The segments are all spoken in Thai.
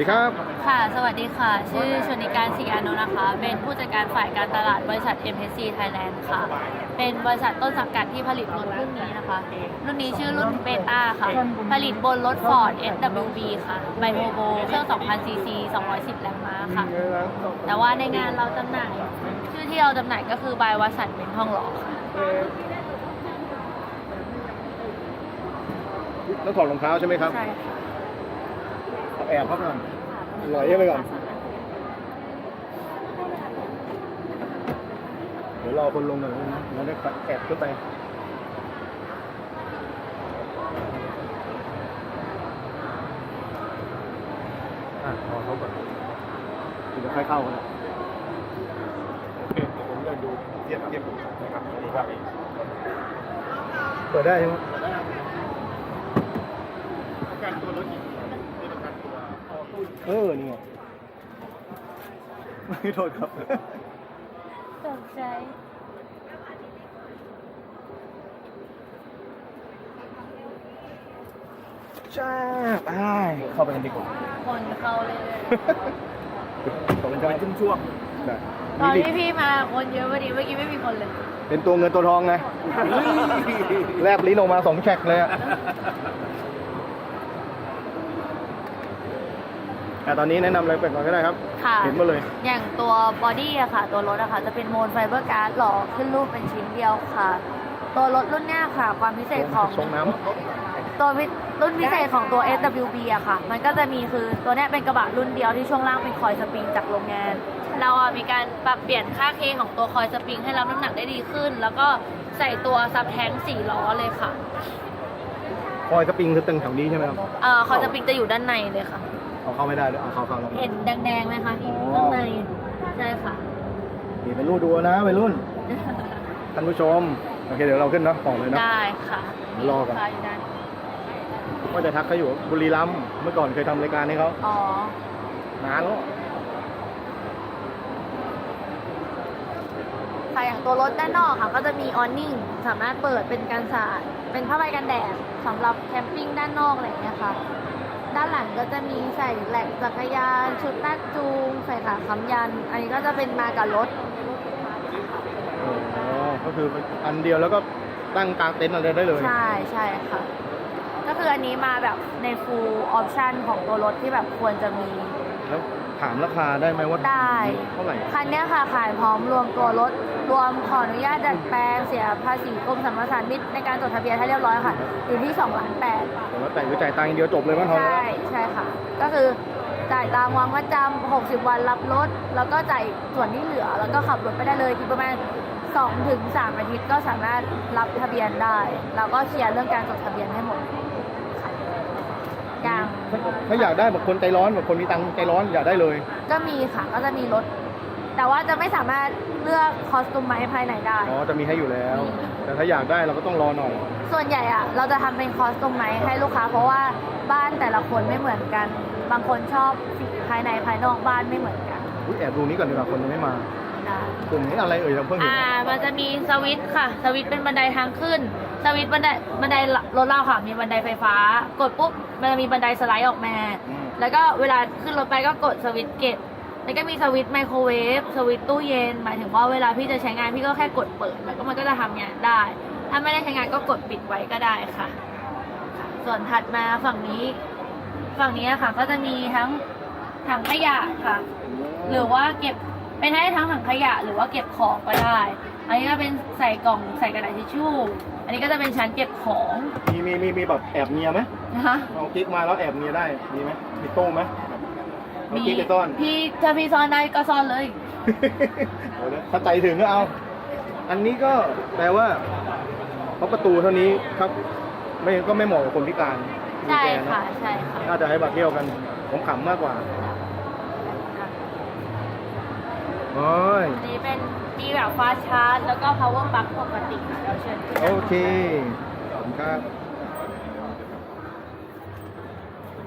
ดีครับ ค่ะ สวัสดีค่ะ ชื่อชนิการศรีอานนท์นะคะ เป็นผู้จัดการฝ่ายการตลาดบริษัท MSC Thailand ค่ะ เป็นบริษัทต้นสังกัดที่ผลิตรถรุ่นนี้นะคะ รุ่นนี้ชื่อรุ่นเบต้าค่ะ ผลิตบนรถ Ford SWB ค่ะ ไบโ o โบเครื่อง 2,000 cc 210 แรงม้าค่ะ แต่ว่าในงานเราจำหน่าย ชื่อที่เราจำหน่ายก็คือบายวัสันเป็นห้องหล่อค่ะต้องถอดรองเท้าใช่ไหมครับ ใช่ค่ะเอา แอบเข้าก่อนลอยไปก่อนเดี๋ยวรอคนลงก่อนนะแล้วได้แอบขึ้นไปอะรอเขาก่อนเดี๋ยวค่อยเข้ากันนะโอเคเดี๋ยวผมจะดูเทียบเทียบดูนะครับนี่ครับเปิดได้ใช่ไหม ประกันตัวรถอีกนี่ประกันตัว เออนี่ไงไม่โทษครับ ตกใจ จ้าไปเข้าไปกันดีกว่าคนเข้าเลยขอบคุณครับช่วงได้ตอนมีที่พี่มาคนเยอะพอดีเมื่อกี้ไม่มีคนเลย เป็นตัวเงินตัวทองไง แลบลิ้นออกมาสองแฉกเลยอะ แต่ตอนนี้แนะนำอะไรไปก่อนก็ได้ครับ ค่ะ เห็นมาเลย อย่างตัวบอดี้อะค่ะ ตัวรถอะค่ะ จะเป็นโมนไฟเบอร์การ์ดหล่อขึ้นรูปเป็นชิ้นเดียวค่ะ ตัวรถรุ่นเนี้ยค่ะ ความพิเศษของชงน้ตัวพิรุ่นพิเศษของตัว SWB อะค่ะ มันก็จะมีคือตัวเนี้ยเป็นกระบะรุ่นเดียวที่ช่วงล่างเป็นคอยสปริงจากโรงงาน เราอะมีการปรับเปลี่ยนค่าเคของตัวคอยสปริงให้รับน้ำหนักได้ดีขึ้น แล้วก็ใส่ตัวซับแท้งสี่ล้อเลยค่ะำคอยสปริงคือตึงแถวนี้ใช่ไหมครับ เอ่อคอยสปริงจะอยู่ด้านในเลยค่ะ เอาเข้าไม่ได้เลยเอาเข้าเข้าแล้วเห็นแดงๆไหมคะอ๋อข้างในใช่ค่ะนี่เป็นรุ่นดูนะเป็นรุ่นท่านผู้ชมโอเคเดี๋ยวเราขึ้นเนอะต่อเลยเนอะได้ค่ะรอก่อนลูค้ายู่ด้านว่าจะทักเขาอยู่บุรีรัมย์เมื่อก่อนเคยทำรายการให้เขาอ๋อนานแล้วค่ะอย่างตัวรถด้านนอกค่ะ ก็จะมีออนนิ่งสามารถเปิดเป็นกันสาดเป็นผ้าใบกันแดดสำหรับแคมปิ้งด้านนอกอะไรอย่างเงี้ยค่ะ ด้านหลังก็จะมีใส่แหลกจักรยาน ชุดลากจูง ใส่ขาค้ำยัน อันนี้ก็จะเป็นมากับรถ อ๋อ ก็คืออันเดียวแล้วก็ตั้งกลางเต็นท์อะไรได้เลย ใช่ใช่ค่ะ ก็คืออันนี้มาแบบใน full option ของตัวรถที่แบบควรจะมีแล้ว ถามราคาได้ไหมว่าได้ เท่าไหร่คันเนี้ยค่ะขายพร้อมรวมตัวรถ รวมขออนุญาตดัดแปลงเสียภาษีกรมสรรพสามิตในการจดทะเบียนให้เรียบร้อยค่ะ อยู่ที่2ล้านแปดแต่ว่าแต่งหรือจ่ายตังค์อย่างเดียวจบเลยมั้งทองใช่ใช่ค่ะ ก็คือจ่ายตามวางมัดจำ60 วันรับรถ แล้วก็จ่ายส่วนที่เหลือ แล้วก็ขับรถไปได้เลยที่ประมาณ2ถึง3อาทิตย์ก็สามารถรับทะเบียนได้ แล้วก็เคลียร์เรื่องการจดทะเบียนให้หมดค่ะอ ย่างถ้าอยากได้แบบคนใจร้อนแบบคนมีตังค์ใจร้อนอยากได้เลย ก็มีค่ะก็จะมีรถ แต่ว่าจะไม่สามารถเลือกคอสตูมไม้ภายในได้ อ๋อจะมีให้อยู่แล้วมีแต่ถ้าอยากได้เราก็ต้องรอหน่อย ส่วนใหญ่อะเราจะทำเป็นคอสตูมไม้ให้ลูกค้า เพราะว่าบ้านแต่ละคนไม่เหมือนกัน บางคนชอบสีภายในภายนอกบ้านไม่เหมือนกันอุ๊ยแอบดูนี้ก่อนดีกว่าคนยังไม่มานะกลุ่มนี้อะไรเอ่ยเราเพิ่งเห็นอ่า มันจะมีสวิตช์ค่ะ สวิตช์เป็นบันไดทางขึ้น สวิตช์บันไดบันไดรถเราค่ะ มีบันไดไฟฟ้า กดปุ๊บ มันจะมีบันไดสไลด์ออกมา อืม แล้วก็เวลาขึ้นรถไปก็กดสวิตช์เก็บแล้วก็มีสวิตช์ไมโครเวฟสวิตช์ตู้เย็น หมายถึงว่าเวลาพี่จะใช้งานพี่ก็แค่กดเปิดแล้วก็มันก็จะทำงานได้ ถ้าไม่ได้ใช้งานก็กดปิดไว้ก็ได้ค่ะ ส่วนถัดมาฝั่งนี้ ฝั่งนี้ค่ะ ก็จะมีทั้งถังขยะค่ะ หรือว่าเก็บเป็นให้ทั้งถังขยะหรือว่าเก็บของก็ได้ อันนี้ก็เป็นใส่กล่องใส่กระดาษทิชชู่ อันนี้ก็จะเป็นชั้นเก็บของมีมีมีมีแบบแอบเมียไหมนะคะเอากิ๊กมาแล้วแอบเมียได้มีไหมมีตู้ไหมเอากิ๊กไปซ่อน พี่ถ้าพี่ซ่อนได้ก็ซ่อนเลย เอาเลยถ้าใจถึงก็เอา อันนี้ก็แปลว่าเพราะประตูเท่านี้ครับ ไม่ก็ไม่เหมาะกับคนพิการใช่มีแกนค่ะเนอใช่ค่ะ น่าจะให้มาเที่ยวกันผมขำมากกว่าโอ้ย อันนี้เป็น มีแบบฟ้าชาร์จแล้วก็ power plug ปกติค่ะเราเชิญขึ้นโอเคขอบคุณครับ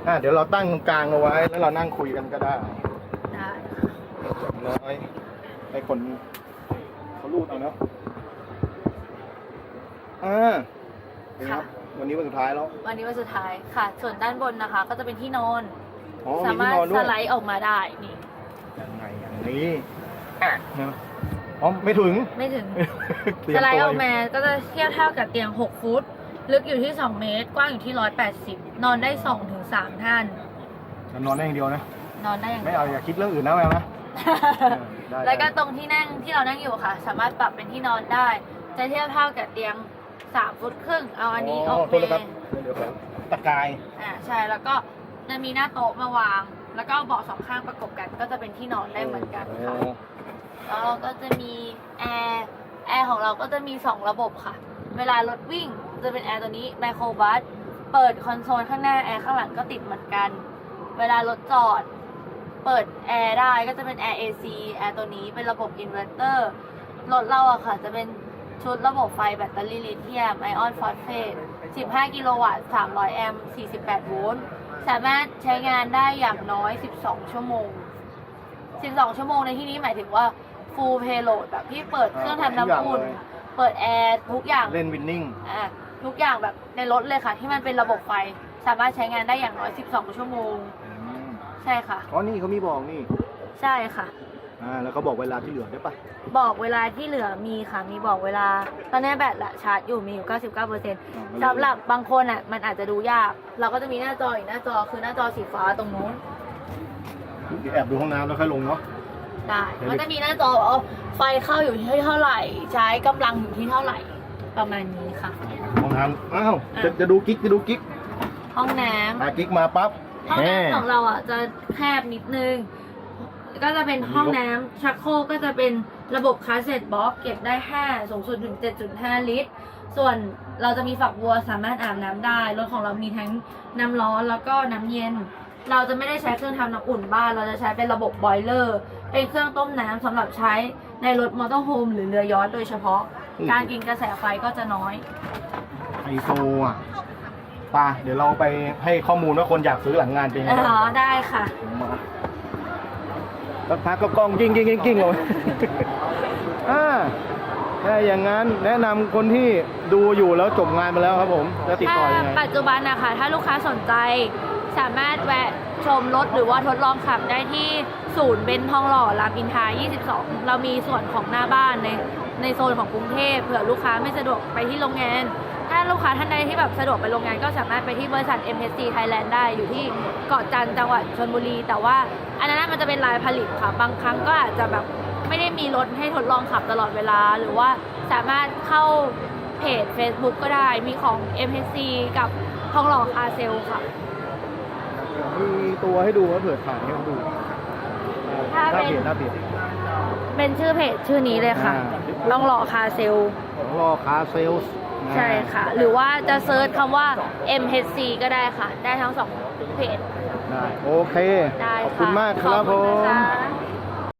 อะเดี๋ยวเราตั้งตรงกลางเอาไว้ แล้วเรานั่งคุยกันก็ได้ได้น้อยให้คนเขารูดเอาเนาะอ่าเป็นไงครับ วันนี้วันสุดท้ายแล้ว วันนี้วันสุดท้ายค่ะ ส่วนด้านบนนะคะ ก็จะเป็นที่นอนอ๋อสามารถที่นอนสด้วยไลด์ออกมาได้นี่ยังไงอย่างนี้อะนะ อ๋อไม่ถึง ไม่ถึง เตรียสมไลด์ตัวออกมาก็จะเทียบเท่ากับเตียง 6 ฟุต ลึกอยู่ที่ 2 เมตร กว้างอยู่ที่ 180 นอนได้2ถึง3ท่านจะนอนได้อย่างเดียวนะ นอนได้อย่างไม่เดียวเอาอย่าคิดเรื่องอื่นนะแมวนะได้แล้วก็ตรงที่นั่งที่เรานั่งอยู่ค่ะ สามารถปรับเป็นที่นอนได้ จะเทียบเท่ากับเตียง 3 ฟุตครึ่ง เอาอันนี้ออกโทษนะครับ มา เดี๋ยวผมตะกายอ่าใช่แล้วก็จะมีหน้าโต๊ะมาวาง แล้วก็เบาะสองข้างประกบกันก็จะเป็นที่นอนได้เหมือนกันค่ะ แล้วเราก็จะมีแอร์แอร์ของเราก็จะมี 2 ระบบค่ะ เวลารถวิ่งจะเป็นแอร์ตัวนี้ไมโครบัสเปิดคอนโซลข้างหน้าแอร์ข้างหลังก็ติดเหมือนกัน เวลารถจอด เปิดแอร์ได้ก็จะเป็นแอร์ AC แอร์ตัวนี้เป็นระบบอินเวอร์เตอร์รถเราอะค่ะ จะเป็นชุดระบบไฟแบตเตอรี่ลิเธียมไอออนฟอสเฟต 15 กิโลวัตต์ 300 แอมป์ 48 โวลต์ สามารถใช้งานได้อย่างน้อย 12 ชั่วโมง 12 ชั่วโมงในที่นี้หมายถึงว่า full payload แบบที่เปิดเครื่องทำน้ำอุ่น เปิดแอร์ทุกอย่างเล่นวินนิ่งอะทุกอย่างแบบในรถเลยค่ะ ที่มันเป็นระบบไฟสามารถใช้งานได้อย่างน้อย 12 ชั่วโมง ใช่ค่ะ อ๋อ นี่เขามีบอกนี่ ใช่ค่ะ อ่า แล้วเขาบอกเวลาที่เหลือได้ปะบอกเวลาที่เหลือมีค่ะ มีบอกเวลา ตอนนี้แบตละชาร์จอยู่มีอยู่ 99%สำหรับบางคนอะ มันอาจจะดูยาก เราก็จะมีหน้าจออีกหน้าจอคือหน้าจอสีฟ้าตรงนู้นเดี๋ยวแอบดูห้องน้ำแล้วค่อยลงเนาะ ได้ มันจะมีหน้าจอว่าไฟเข้าอยู่ที่เท่าไหร่ ใช้กำลังอยู่ที่เท่าไหร่ ประมาณนี้ค่ะ ห้องน้ำอ้าวอะจะจะดูกิ๊กจะดูกิ๊กห้องน้ำมากิ๊กมาปั๊บห้องแม่น้ำของเราอะจะแคบนิดนึง ก็จะเป็นห้องน้ำชักโครกก็จะเป็นระบบคาสเซ็ตบ็อกเก็บได้ 5 สูงสุดถึง 7.5 ลิตร ส่วนเราจะมีฝักบัวสามารถอาบน้ำได้ รถของเรามีทั้งน้ำร้อนแล้วก็น้ำเย็น เราจะไม่ได้ใช้เครื่องทำน้ำอุ่นบ้าน เราจะใช้เป็นระบบบอยเลอร์ เป็นเครื่องต้มน้ำสำหรับใช้ในรถมอเตอร์โฮมหรือเรือยอชต์โดยเฉพาะ การกินกระแสไฟก็จะน้อยไฮโซอะไป่ะเดี๋ยวเราไปให้ข้อมูลว่าคนอยากซื้อหลังงานเป็นยังไงอ๋บ้าองได้ค่ะ มาสักพักก็กล้องกิ้งกิ้งกิ้งกิ้งเลยอ่าถ้าอย่างนั้นแนะนำคนที่ดูอยู่แล้วจบงานมาแล้วครับผมจะติดต่อยังไงถ้าปัจจุบันนะคะ ถ้าลูกค้าสนใจ สามารถแวะชมรถหรือว่าทดลองขับได้ที่ศูนย์เบนทองหล่อรามอินทรา22 เรามีส่วนของหน้าบ้านในในโซนของกรุงเทพเผื่อลูกค้าไม่สะดวกไปที่โรงงาน ถ้าลูกค้าท่านใดที่แบบสะดวกไปโรงงานก็สามารถไปที่บริษัท MSC Thailand ได้อยู่ที่เกาะจันทร์จังหวัดชลบุรี แต่ว่าอันนั้นมันจะเป็นรายผลิตค่ะ บางครั้งก็อาจจะแบบไม่ได้มีรถให้ทดลองขับตลอดเวลา หรือว่าสามารถเข้าเพจ Facebook ก็ได้มีของ MSC กับทองหล่อคาเซลค่ะ มีตัวให้ดูว่าเผื่อถ่ายให้เขาดูถ้าหน้าเป็นเพจหน้าเพจเป็นชื่อเพจชื่อนี้เลยค่ะอ่าต้องหล่อคาเซล ของรอคาเซลส์ใช่ค่ะ หรือว่าจะเซิร์ชคำว่า MHC ก็ได้ค่ะ ได้ทั้งสองเพจได้โอเค ได้ขอบค่ะคุณมากครับขผอณมนะคะ